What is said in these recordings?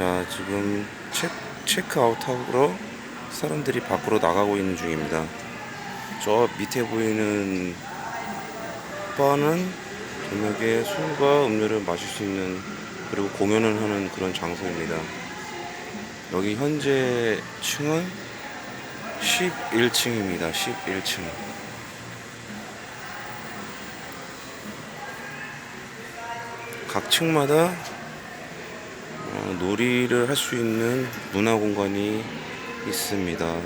자, 지금 체, 체크아웃하러 사람들이 밖으로 나가고 있는 중입니다. 저 밑에 보이는 바는 저녁에 술과 음료를 마실 수 있는 그리고 공연을 하는 그런 장소입니다. 여기 현재 층은 11층입니다. 11층. 각 층마다 어, 놀이를 할 수 있는 문화 공간이 있습니다.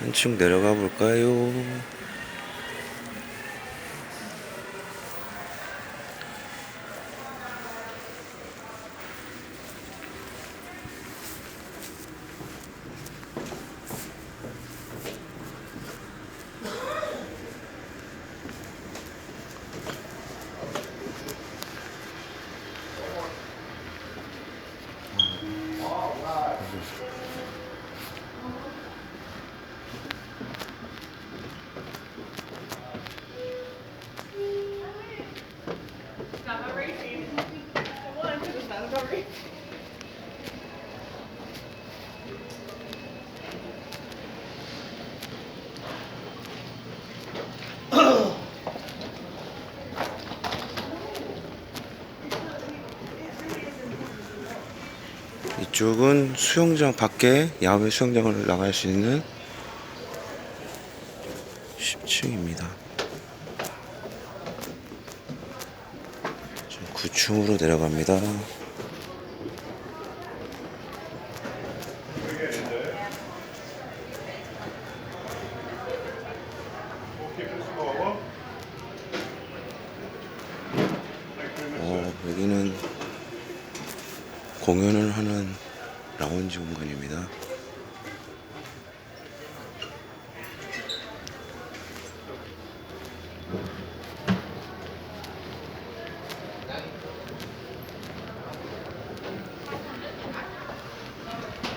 한층 내려가 볼까요? 이쪽은 수영장 밖에 야외 수영장을 나갈 수 있는 10층입니다. 9층으로 내려갑니다. 어, 여기는 공연을 하는 라운지 공간입니다.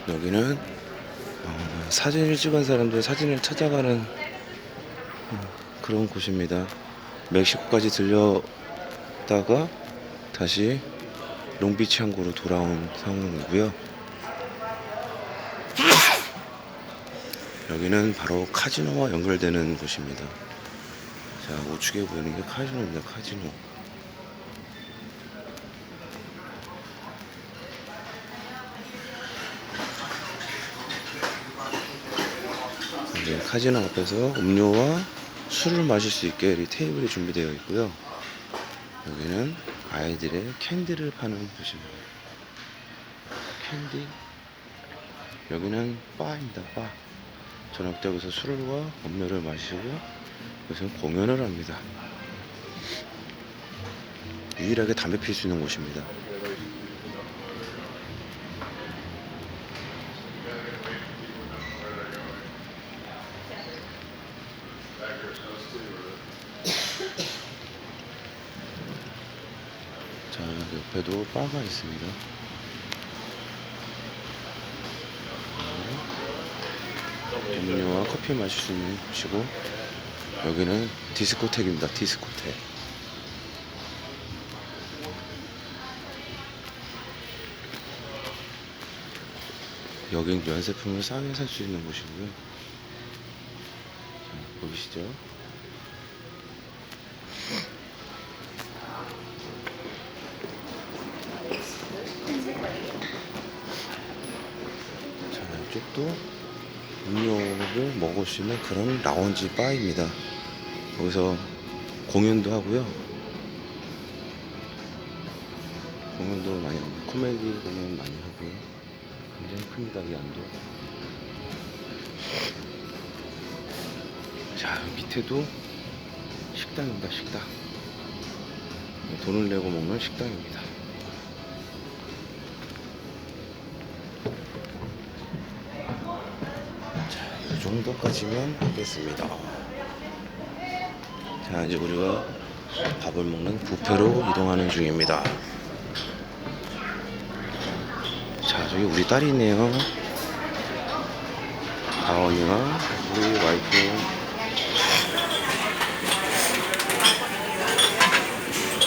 여기는 어, 사진을 찍은 사람들 사진을 찾아가는 어, 그런 곳입니다. 멕시코까지 들렸다가 다시 롱비치 항구로 돌아온 상황이고요. 여기는 바로 카지노와 연결되는 곳입니다. 자, 우측에 보이는 게 카지노입니다. 카지노. 이제 카지노 앞에서 음료와 술을 마실 수 있게 이 테이블이 준비되어 있고요. 여기는 아이들의 캔디를 파는 곳입니다. 캔디. 여기는 바입니다. 바. 저녁 때 여기서 술과 음료를 마시고 여기서 공연을 합니다. 유일하게 담배 필수 있는 곳입니다. 자, 옆에도 바가 있습니다. 음료와 커피 마실 수 있는 곳이고 여기는 디스코텍입니다. 디스코텍. 여긴 면세품을 싸게 살 수 있는 곳이고요. 자, 보이시죠? 이쪽도 음료를 먹을 수 있는 그런 라운지 바입니다. 여기서 공연도 하고요. 공연도 많이 합니다. 코미디 공연 많이 하고요. 굉장히 큽니다, 이 안도. 자, 밑에도 식당입니다, 식당. 돈을 내고 먹는 식당입니다. 정도까지면 하겠습니다. 자, 이제 우리가 밥을 먹는 뷔페로 이동하는 중입니다. 자, 저기 우리 딸이 있네요. 다원이와 우리 와이프